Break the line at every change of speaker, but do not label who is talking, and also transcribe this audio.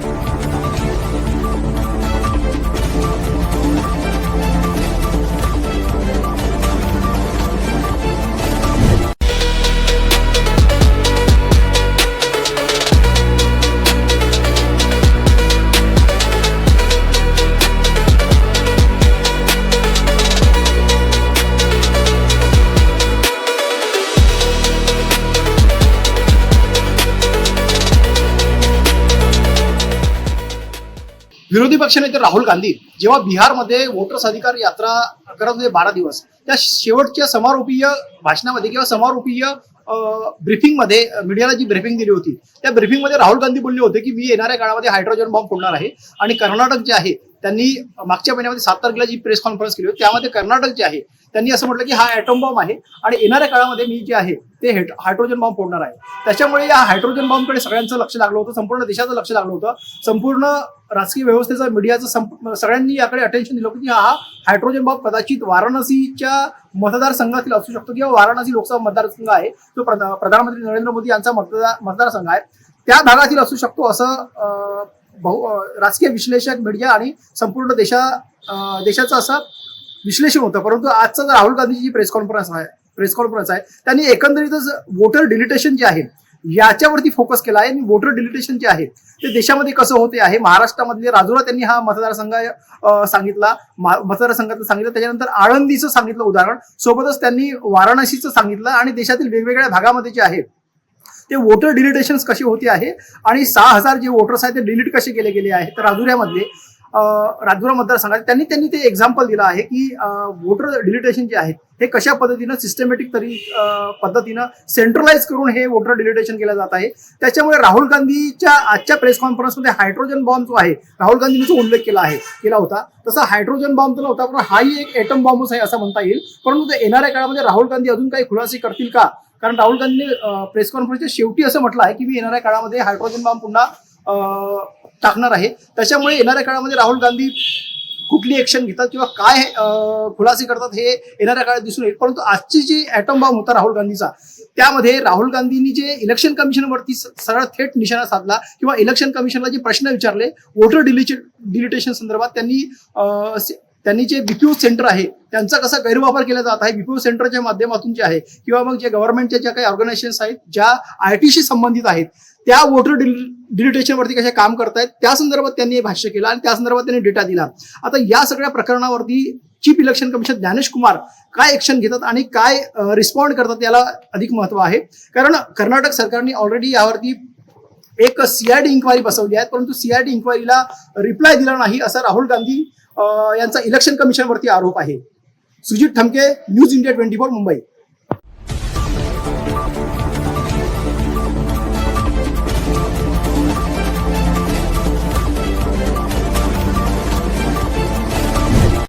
Thank you. विरोधी पक्षनेते राहुल गांधी जेव्हा बिहारमध्ये वोटर्स अधिकार यात्रा करत होते बारा दिवस त्या शेवटच्या समारोपीय भाषणामध्ये किंवा समारोपीय ब्रीफिंगमध्ये मीडियाला जी ब्रीफिंग दिली होती त्या ब्रिफिंगमध्ये राहुल गांधी बोलले होते की मी येणाऱ्या काळामध्ये हायड्रोजन बॉम्ब फोडणार आहे आणि कर्नाटक जे आहे त्यांनी मागच्या महिन्यामध्ये सात तारखेला जी प्रेस कॉन्फरन्स केली होती त्यामध्ये कर्नाटक जे आहे त्यांनी असं म्हटलं की हा ॲटॉम बॉम्ब आहे आणि येणाऱ्या काळामध्ये मी जे आहे ते हायड्रोजन बॉम्ब फोडणार आहे. त्याच्यामुळे या हायड्रोजन बॉम्बकडे सगळ्यांचं लक्ष लागलं होतं संपूर्ण देशाचं लक्ष लागलं होतं. संपूर्ण राजकीय व्यवस्थेचं मीडियाचं संप- सगळ्यांनी याकडे अटेन्शन दिलं होतं की हा हायड्रोजन बॉम्ब कदाचित वाराणसीच्या मतदारसंघातील असू शकतो किंवा वाराणसी लोकसभा मतदारसंघ आहे तो प्रधानमंत्री नरेंद्र मोदी यांचा मतदार मतदारसंघ आहे. त्या भागातील असू शकतो असं राजकीय विश्लेषक मीडिया आणि संपूर्ण देशा देशाचं असं विश्लेषण होतं. परंतु आजचा जर राहुल गांधीची जी प्रेस कॉन्फरन्स आहे प्रेस कॉन्फरन्स आहे त्यांनी एकंदरीतच वोटर डिलिटेशन जे आहे याच्यावरती फोकस केला आहे आणि वोटर डिलिटेशन जे आहे ते देशामध्ये कसं होते आहे महाराष्ट्रामधले राजुरा त्यांनी हा मतदारसंघ सांगितला मतदारसंघातलं सांगितलं त्याच्यानंतर आळंदीचं सांगितलं उदाहरण सोबतच त्यांनी वाराणसीचं सांगितलं आणि देशातील वेगवेगळ्या भागामध्ये जे आहे ते वोटर डिलिटेशन कसे होते आहे? आणि सहा हजार जे वोटर्स आहेत ते डिलीट कसे केले गेले आहेत तर राजुऱ्यामधले राजुरा मतदारसंघात त्यांनी त्यांनी ते एक्झाम्पल दिलं आहे की वोटर डिलिटेशन जे आहे हे कशा पद्धतीनं सिस्टमॅटिक तरी पद्धतीनं सेंट्रलाइज करून हे वोटर डिलिटेशन केलं जात आहे. त्याच्यामुळे राहुल गांधीच्या आजच्या प्रेस कॉन्फरन्समध्ये हायड्रोजन बॉम्ब जो आहे राहुल गांधींनी जो उल्लेख केला आहे केला होता तसा हायड्रोजन बॉम्ब तर नव्हता पण हाही एक एटम बॉम्बच आहे असं म्हणता येईल. परंतु ते येणाऱ्या काळामध्ये राहुल गांधी अजून काही खुलासे करतील का? कारण राहुल गांधी प्रेस कॉन्फरन्सच्या शेवटी असं म्हटलं आहे की मी येणाऱ्या काळामध्ये हायड्रोजन बॉम्ब पुन्हा टाकणार आहे. त्याच्यामुळे येणाऱ्या काळामध्ये राहुल गांधी कुठली ऍक्शन घेतात किंवा काय खुलासे करतात हे येणाऱ्या काळात दिसून येईल. परंतु आजची जी ॲटम बॉम्ब होता राहुल गांधीचा त्यामध्ये राहुल गांधींनी जे इलेक्शन कमिशनवरती सरळ थेट निशाणा साधला किंवा इलेक्शन कमिशनला जे प्रश्न विचारले वोटर डिलिटेशन संदर्भात त्यांनी त्यांनी जे बीपीओ सेंटर आहे त्यांचा कसा गैरवापर केला जात आहे बीपीओ सेंटरच्या माध्यमातून जे आहे किंवा मग जे गव्हर्नमेंटच्या ज्या काही ऑर्गनायझेशन्स आहेत ज्या आय टीशी संबंधित आहेत त्या वोटर डिलिटेशनवरती कशा काम करतायत त्या संदर्भात त्यांनी हे भाष्य केलं आणि त्या संदर्भात त्यांनी डेटा दिला. आता या सगळ्या प्रकरणावरती chief election commission Gyanesh Kumar काय ऍक्शन घेतात आणि काय रिस्पॉन्ड करतात याला अधिक महत्त्व आहे. कारण कर्नाटक सरकारने ऑलरेडी यावरती एक सीआयडी इन्क्वायरी बसवली आहे परंतु सीआयडी इन्क्वायरीला रिप्लाय दिला नाही असं राहुल गांधी यांचा इलेक्शन कमिशनवरती आरोप आहे. Sujit Thamke news India twenty four Mumbai.